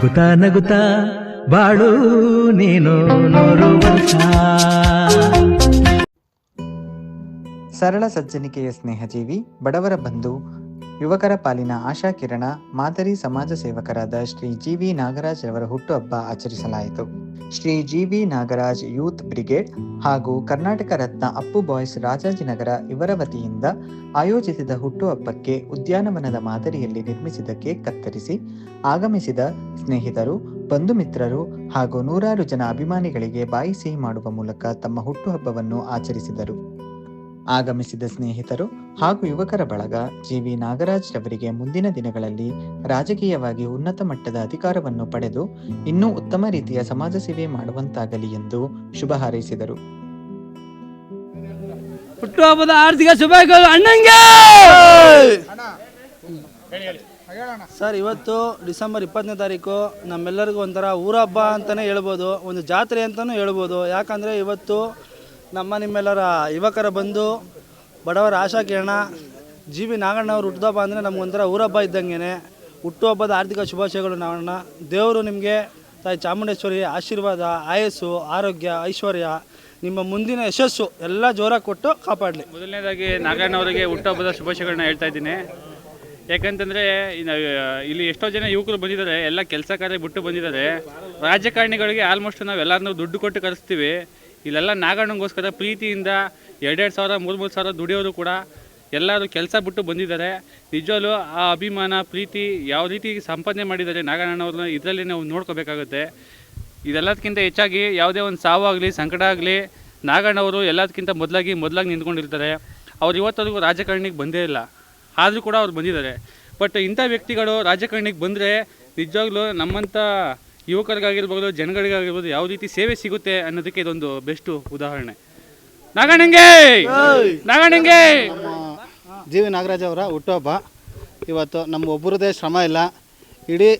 ನಗುತ್ತಾ ನಗುತ್ತಾ ಬಾಳು ನೀನು ಸರಳ ಸಜ್ಜನಿಕೆಯ ಸ್ನೇಹಜೀವಿ, ಬಡವರ ಬಂಧು, ಯುವಕರ ಪಾಲಿನ ಆಶಾ ಕಿರಣ, ಮಾದರಿ ಸಮಾಜ ಸೇವಕರಾದ ಶ್ರೀ ಜಿ ವಿ ನಾಗರಾಜ್ ರವರ ಹುಟ್ಟುಹಬ್ಬ ಆಚರಿಸಲಾಯಿತು. Shri G V Nagaraj youth brigade ಹಾಗೂ ಕರ್ನಾಟಕ ರತ್ನ ಅಪ್ಪು ಬಾಯ್ಸ್ ರಾಜಾಜಿನಗರ ಇವರ ವತಿಯಿಂದ ಆಯೋಜಿಸಿದ ಹುಟ್ಟುಹಬ್ಬಕ್ಕೆ ಉದ್ಯಾನವನದ ಮಾದರಿಯಲ್ಲಿ ನಿರ್ಮಿಸಿದ ಕೇಕ್ ಕತ್ತರಿಸಿ ಆಗಮಿಸಿದ ಸ್ನೇಹಿತರು ಬಂಧು ಮಿತ್ರರು ಹಾಗೂ ನೂರಾರು ಜನ ಅಭಿಮಾನಿಗಳಿಗೆ ಬಾಯಿ ಸಿಹಿ ಮಾಡುವ ಮೂಲಕ ತಮ್ಮ ಹುಟ್ಟುಹಬ್ಬವನ್ನು ಆಚರಿಸಿದರು. ಆಗಮಿಸಿದ ಸ್ನೇಹಿತರು ಹಾಗೂ ಯುವಕರ ಬಳಗ ಜಿ ವಿ ನಾಗರಾಜ್ ರವರಿಗೆ ಮುಂದಿನ ದಿನಗಳಲ್ಲಿ ರಾಜಕೀಯವಾಗಿ ಉನ್ನತ ಮಟ್ಟದ ಅಧಿಕಾರವನ್ನು ಪಡೆದು ಇನ್ನೂ ಉತ್ತಮ ರೀತಿಯ ಸಮಾಜ ಸೇವೆ ಮಾಡುವಂತಾಗಲಿ ಎಂದು ಶುಭ ಹಾರೈಸಿದರು. ಹುಟ್ಟುಹಬ್ಬದ ಆರ್ಥಿಕ ಅಣ್ಣಂಗೆ! ಸರ್ ಇವತ್ತು ಡಿಸೆಂಬರ್ ಇಪ್ಪತ್ತನೇ ತಾರೀಕು ನಮ್ಮೆಲ್ಲರಿಗೂ ಒಂಥರ ಊರ ಹಬ್ಬ ಅಂತಲೇ ಹೇಳ್ಬೋದು ಒಂದು ಜಾತ್ರೆ ಅಂತಲೂ ಹೇಳ್ಬೋದು. ಯಾಕಂದರೆ ಇವತ್ತು ನಮ್ಮ ನಿಮ್ಮೆಲ್ಲರ ಯುವಕರ ಬಂದು, ಬಡವರ ಆಶಾ ಕಿರಣ ಜಿ ವಿ ನಾಗಣ್ಣವ್ರ ಹುಟ್ಟುಹಬ್ಬ ಅಂದರೆ ನಮಗೊಂಥರ ಊರಹಬ್ಬ ಇದ್ದಂಗೆ ಹುಟ್ಟುಹಬ್ಬದ ಆರ್ಥಿಕ ಶುಭಾಶಯಗಳು ನಾಗಣ್ಣ. ದೇವರು ನಿಮಗೆ ತಾಯಿ ಚಾಮುಂಡೇಶ್ವರಿ ಆಶೀರ್ವಾದ, ಆಯಸ್ಸು, ಆರೋಗ್ಯ, ಐಶ್ವರ್ಯ, ನಿಮ್ಮ ಮುಂದಿನ ಯಶಸ್ಸು ಎಲ್ಲ ಜೋರಾಗಿ ಕೊಟ್ಟು ಕಾಪಾಡಲಿ. ಮೊದಲನೇದಾಗಿ ನಾಗಣ್ಣವರಿಗೆ ಹುಟ್ಟುಹಬ್ಬದ ಶುಭಾಶಯಗಳನ್ನ ಹೇಳ್ತಾ ಇದ್ದೀನಿ. ಯಾಕಂತಂದರೆ ಇಲ್ಲಿ ಎಷ್ಟೋ ಜನ ಯುವಕರು ಬಂದಿದ್ದಾರೆ, ಎಲ್ಲ ಕೆಲಸ ಕಾರ್ಯ ಬಿಟ್ಟು ಬಂದಿದ್ದಾರೆ. ರಾಜಕಾರಣಿಗಳಿಗೆ ಆಲ್ಮೋಸ್ಟ್ ನಾವು ಎಲ್ಲರನ್ನೂ ದುಡ್ಡು ಕೊಟ್ಟು ಕರೆಸ್ತೀವಿ. ಇಲ್ಲೆಲ್ಲ ನಾಗಣ್ಣಗೋಸ್ಕರ ಪ್ರೀತಿಯಿಂದ ಎರಡೆರಡು ಸಾವಿರ, ಮೂರು ಮೂರು ಸಾವಿರ ದುಡಿಯೋರು ಕೂಡ ಎಲ್ಲರೂ ಕೆಲಸ ಬಿಟ್ಟು ಬಂದಿದ್ದಾರೆ. ನಿಜವಲ್ಲೂ ಆ ಅಭಿಮಾನ, ಪ್ರೀತಿ ಯಾವ ರೀತಿ ಸಂಪಾದನೆ ಮಾಡಿದ್ದಾರೆ ನಾಗಣ್ಣವ್ರನ್ನ ಇದರಲ್ಲಿ ನಾವು ನೋಡ್ಕೋಬೇಕಾಗುತ್ತೆ. ಇದೆಲ್ಲದಕ್ಕಿಂತ ಹೆಚ್ಚಾಗಿ ಯಾವುದೇ ಒಂದು ಸಾವು ಆಗಲಿ, ಸಂಕಟ ಆಗಲಿ, ನಾಗಣ್ಣವರು ಎಲ್ಲದಕ್ಕಿಂತ ಮೊದಲಾಗಿ ಮೊದಲಾಗಿ ನಿಂತ್ಕೊಂಡಿರ್ತಾರೆ. ಅವ್ರು ಇವತ್ತರೆಗೂ ರಾಜಕಾರಣಿಗೆ ಬಂದೇ ಇಲ್ಲ. ಆದರೂ ಕೂಡ ಅವ್ರು ಬಂದಿದ್ದಾರೆ. ಬಟ್ ಇಂಥ ವ್ಯಕ್ತಿಗಳು ರಾಜಕಾರಣಿಗೆ ಬಂದರೆ ನಿಜವಾಗ್ಲೂ ನಮ್ಮಂಥ ಯುವಕರಿಗಾಗಿರ್ಬೋದು ಜನಗಳಿಗಾಗಿರ್ಬೋದು ಯಾವ ರೀತಿ ಸೇವೆ ಸಿಗುತ್ತೆ ಅನ್ನೋದಕ್ಕೆ ಇದೊಂದು ಬೆಸ್ಟ್ ಉದಾಹರಣೆ. ನಾಗಣ್ಣಂಗೆ ನಾಗಣ್ಣಂಗೆ ಜಿ ವಿ ನಾಗರಾಜ್ ಅವರ ಹುಟ್ಟುಹಬ್ಬ. ಇವತ್ತು ನಮ್ಮ ಒಬ್ಬರದೇ ಶ್ರಮ ಇಲ್ಲ. ಇಡೀ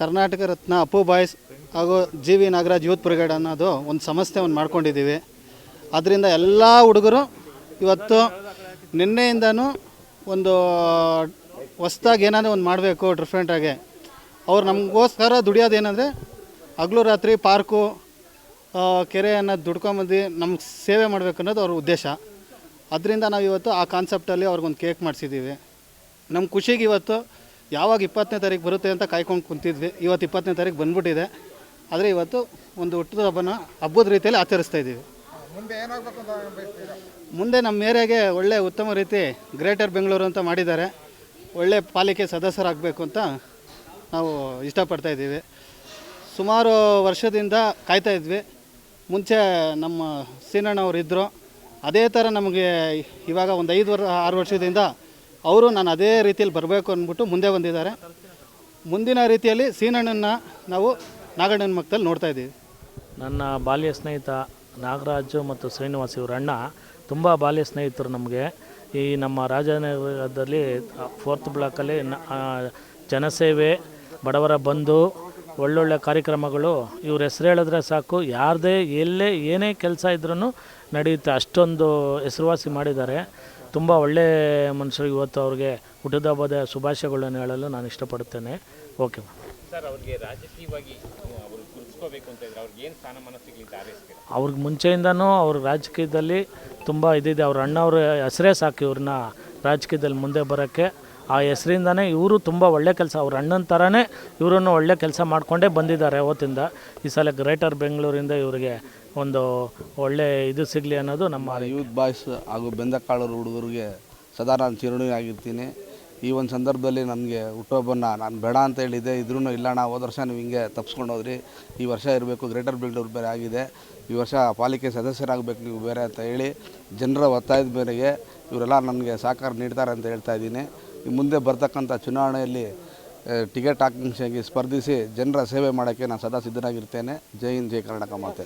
ಕರ್ನಾಟಕ ರತ್ನ ಅಪ್ಪು ಬಾಯ್ಸ್ ಹಾಗೂ G V Nagaraj youth brigade ಅನ್ನೋದು ಒಂದು ಸಂಸ್ಥೆ ಒಂದು ಮಾಡ್ಕೊಂಡಿದ್ದೀವಿ. ಅದರಿಂದ ಎಲ್ಲ ಹುಡುಗರು ಇವತ್ತು ನಿನ್ನೆಯಿಂದನೂ ಒಂದು ಹೊಸ್ದಾಗಿ ಏನಾದರೂ ಒಂದು ಮಾಡಬೇಕು ಡಿಫ್ರೆಂಟಾಗಿ ಅವ್ರು ನಮಗೋಸ್ಕರ ದುಡಿಯೋದೇನಂದರೆ ಹಗಲು ರಾತ್ರಿ ಪಾರ್ಕು ಕೆರೆಯನ್ನು ಕೆರೆ ಅನ್ನೋದು ದುಡ್ಕೊಂಬಂದು ನಮ್ಗೆ ಸೇವೆ ಮಾಡಬೇಕು ಅನ್ನೋದು ಅವ್ರ ಉದ್ದೇಶ. ಅದರಿಂದ ನಾವು ಇವತ್ತು ಆ ಕಾನ್ಸೆಪ್ಟಲ್ಲಿ ಅವ್ರಿಗೊಂದು ಕೇಕ್ ಮಾಡಿಸಿದ್ದೀವಿ ನಮ್ಮ ಖುಷಿಗೆ ಇವತ್ತು ಯಾವಾಗ ಇಪ್ಪತ್ತನೇ ತಾರೀಕು ಬರುತ್ತೆ ಅಂತ ಕಾಯ್ಕೊಂಡು ಕುಂತಿದ್ವಿ. ಇವತ್ತು ಇಪ್ಪತ್ತನೇ ತಾರೀಕು ಬಂದ್ಬಿಟ್ಟಿದೆ. ಆದರೆ ಇವತ್ತು ಒಂದು ಹುಟ್ಟಿದ ಹಬ್ಬನ ಹಬ್ಬದ ರೀತಿಯಲ್ಲಿ ಆಚರಿಸ್ತಾ ಇದ್ದೀವಿ ಮುಂದೆ ನಮ್ಮ ಏರಿಯಾಗೆ ಒಳ್ಳೆ ಉತ್ತಮ ರೀತಿ ಗ್ರೇಟರ್ ಬೆಂಗಳೂರು ಅಂತ ಮಾಡಿದ್ದಾರೆ. ಒಳ್ಳೆ ಪಾಲಿಕೆ ಸದಸ್ಯರಾಗಬೇಕು ಅಂತ ನಾವು ಇಷ್ಟಪಡ್ತಾ ಇದ್ದೀವಿ. ಸುಮಾರು ವರ್ಷದಿಂದ ಕಾಯ್ತಾ ಇದ್ವಿ. ಮುಂಚೆ ನಮ್ಮ ಸೀನಣ್ಣವ್ರು ಇದ್ದರು ಅದೇ ಥರ ನಮಗೆ ಇವಾಗ ಒಂದು ಐದು ವರ್ಷ ಆರು ವರ್ಷದಿಂದ ಅವರು ನಾನು ಅದೇ ರೀತಿಯಲ್ಲಿ ಬರಬೇಕು ಅಂದ್ಬಿಟ್ಟು ಮುಂದೆ ಬಂದಿದ್ದಾರೆ. ಮುಂದಿನ ರೀತಿಯಲ್ಲಿ ಸೀನಣ್ಣನ ನಾವು ನಾಗಣ್ಣನ ಮಕ್ಕದಲ್ಲಿ ನೋಡ್ತಾ ಇದ್ದೀವಿ. ನನ್ನ ಬಾಲ್ಯ ಸ್ನೇಹಿತ ನಾಗರಾಜು ಮತ್ತು ಶ್ರೀನಿವಾಸ್ ಇವರಣ್ಣ ತುಂಬ ಬಾಲ್ಯ ಸ್ನೇಹಿತರು ನಮಗೆ. ಈ ನಮ್ಮ ರಾಜನಗರದಲ್ಲಿ ಫೋರ್ತ್ ಬ್ಲಾಕಲ್ಲಿ ಜನಸೇವೆ ಬಡವರ ಬಂಧು ಒಳ್ಳೊಳ್ಳೆ ಕಾರ್ಯಕ್ರಮಗಳು ಇವ್ರ ಹೆಸರು ಹೇಳಿದ್ರೆ ಸಾಕು. ಯಾರದೇ ಎಲ್ಲೇ ಏನೇ ಕೆಲಸ ಇದ್ರೂ ನಡೆಯುತ್ತೆ. ಅಷ್ಟೊಂದು ಹೆಸರುವಾಸಿ ಮಾಡಿದ್ದಾರೆ. ತುಂಬ ಒಳ್ಳೆ ಮನುಷ್ಯರು ಇವತ್ತು ಅವ್ರಿಗೆ ಹುಟ್ಟಿದ ಹಬ್ಬದ ಶುಭಾಶಯಗಳನ್ನು ಹೇಳಲು ನಾನು ಇಷ್ಟಪಡುತ್ತೇನೆ. ಓಕೆ ಸರ್ ಅವ್ರಿಗೆ ಮುಂಚೆಯಿಂದನೂ ಅವ್ರ ರಾಜಕೀಯದಲ್ಲಿ ತುಂಬ ಇದಿದೆ. ಅವ್ರ ಅಣ್ಣವ್ರ ಹೆಸರೇ ಸಾಕು ಇವ್ರನ್ನ ರಾಜಕೀಯದಲ್ಲಿ ಮುಂದೆ ಬರೋಕ್ಕೆ. ಆ ಹೆಸರಿಂದನೇ ಇವರು ತುಂಬ ಒಳ್ಳೆ ಕೆಲಸ. ಅವ್ರ ಅಣ್ಣನ ಥರನೇ ಇವರನ್ನು ಒಳ್ಳೆ ಕೆಲಸ ಮಾಡಿಕೊಂಡೇ ಬಂದಿದ್ದಾರೆ ಅವತ್ತಿಂದ. ಈ ಸಲ ಗ್ರೇಟರ್ ಬೆಂಗಳೂರಿಂದ ಇವರಿಗೆ ಒಂದು ಒಳ್ಳೆ ಇದು ಸಿಗಲಿ ಅನ್ನೋದು ನಮ್ಮ ಯೂತ್ ಬಾಯ್ಸ್ ಹಾಗೂ ಬೆಂದಕಾಳೂರು ಹುಡುಗರಿಗೆ ಸದಾ ನಾನು ಚಿರಣಿ ಆಗಿರ್ತೀನಿ. ಈ ಒಂದು ಸಂದರ್ಭದಲ್ಲಿ ನನಗೆ ಹುಟ್ಟುಹಬ್ಬನ ನಾನು ಬೇಡ ಅಂತ ಹೇಳಿದ್ದೆ. ಇದ್ರೂ ಇಲ್ಲ ನಾ ಹೋದ ವರ್ಷ ನೀವು ಹಿಂಗೆ ತಪ್ಸ್ಕೊಂಡು ಹೋದ್ರಿ. ಈ ವರ್ಷ ಇರಬೇಕು ಗ್ರೇಟರ್ ಬೆಂಗಳೂರು ಬೇರೆ ಆಗಿದೆ. ಈ ವರ್ಷ ಪಾಲಿಕೆ ಸದಸ್ಯರಾಗಬೇಕು ನೀವು ಬೇರೆ ಅಂತ ಹೇಳಿ ಜನರ ಒತ್ತಾಯದ ಮೇರೆಗೆ ಇವರೆಲ್ಲ ನನಗೆ ಸಹಕಾರ ನೀಡ್ತಾರೆ ಅಂತ ಹೇಳ್ತಾ ಇದ್ದೀನಿ. ಮುಂದೆ ಬರ್ತಕ್ಕಂಥ ಚುನಾವಣೆಯಲ್ಲಿ ಟಿಕೆಟ್ ಆಕಾಂಕ್ಷೆಗೆ ಸ್ಪರ್ಧಿಸಿ ಜನರ ಸೇವೆ ಮಾಡೋಕ್ಕೆ ನಾನು ಸದಾ ಸಿದ್ಧನಾಗಿರ್ತೇನೆ. ಜೈ ಹಿಂದ್ ಜೈ ಕರ್ನಾಟಕ ಮಾತೆ.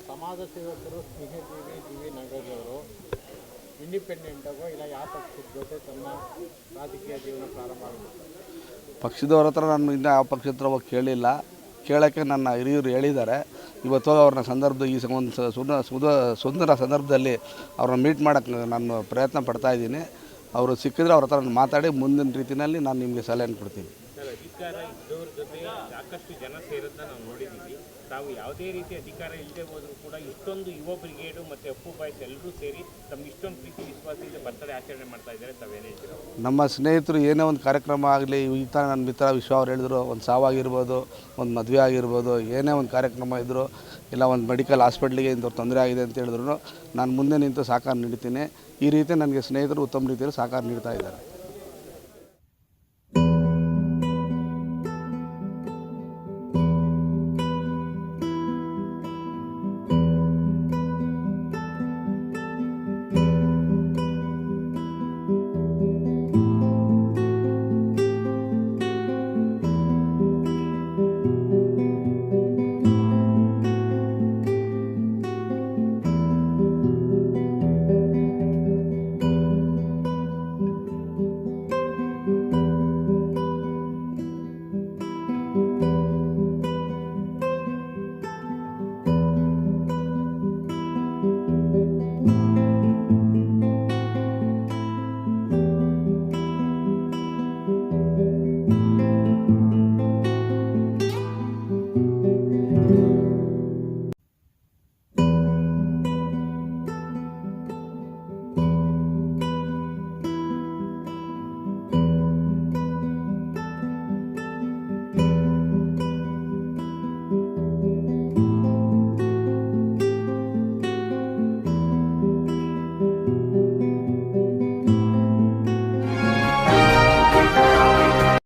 ಪಕ್ಷದವ್ರ ಹತ್ರ ನಾನು ಇನ್ನೂ ಯಾವ ಪಕ್ಷದ ಹತ್ರ ಹೋಗಿ ಕೇಳಿಲ್ಲ. ಕೇಳೋಕ್ಕೆ ನನ್ನ ಹಿರಿಯರು ಹೇಳಿದ್ದಾರೆ. ಇವತ್ತು ಅವ್ರನ್ನ ಸಂದರ್ಭ ಈ ಒಂದು ಸುಂದರ ಸುಂದರ ಸಂದರ್ಭದಲ್ಲಿ ಅವ್ರನ್ನ ಮೀಟ್ ಮಾಡೋಕ್ಕೆ ನಾನು ಪ್ರಯತ್ನ ಪಡ್ತಾ ಇದ್ದೀನಿ. ಅವರು ಸಿಕ್ಕಿದ್ರೆ ಅವ್ರ ಹತ್ರ ಮಾತಾಡಿ ಮುಂದಿನ ರೀತಿಯಲ್ಲಿ ನಾನು ನಿಮಗೆ ಸಲಹೆಯನ್ನು ಕೊಡ್ತೀನಿ. ಅಧಿಕಾರ ಇದ್ದವ್ರ ಜೊತೆ ಸಾಕಷ್ಟು ಜನ ಸೇರೋದನ್ನ ನಾವು ನೋಡಿದ್ದೀವಿ ತಾವು ಯಾವುದೇ ರೀತಿ ಅಧಿಕಾರ ಇಲ್ಲದೆ ಹೋದರೂ ಕೂಡ ಇಷ್ಟೊಂದು ಯುವ ಬ್ರಿಗೇಡು ಮತ್ತು ಅಪ್ಪು ಬಾಯ್ಸ್ ಎಲ್ಲರೂ ಸೇರಿ ತಮ್ಮ ಇಷ್ಟೊಂದು ಪ್ರೀತಿ, ವಿಶ್ವಾಸದಿಂದ ಬರ್ತಡೆ ಆಚರಣೆ ಮಾಡ್ತಾ ಇದ್ದಾರೆ ತಾವೇನು ನಮ್ಮ ಸ್ನೇಹಿತರು ಏನೇ ಒಂದು ಕಾರ್ಯಕ್ರಮ ಆಗಲಿ, ಈ ಥರ ನನ್ನ ಮಿತ್ರ ವಿಶ್ವ ಅವ್ರು ಹೇಳಿದ್ರು, ಒಂದು ಸಾವಾಗಿರ್ಬೋದು ಒಂದು ಮದುವೆ ಆಗಿರ್ಬೋದು, ಏನೇ ಒಂದು ಕಾರ್ಯಕ್ರಮ ಇದ್ದರೂ ಇಲ್ಲ ಒಂದು ಮೆಡಿಕಲ್ ಹಾಸ್ಪಿಟ್ಲಿಗೆ ಇಂಥವ್ರು ತೊಂದರೆ ಆಗಿದೆ ಅಂತ ಹೇಳಿದ್ರು ನಾನು ಮುಂದೆ ನಿಂತು ಸಹಕಾರ ನೀಡ್ತೀನಿ. ಈ ರೀತಿ ನನಗೆ ಸ್ನೇಹಿತರು ಉತ್ತಮ ರೀತಿಯಲ್ಲಿ ಸಹಕಾರ ನೀಡ್ತಾ ಇದ್ದಾರೆ.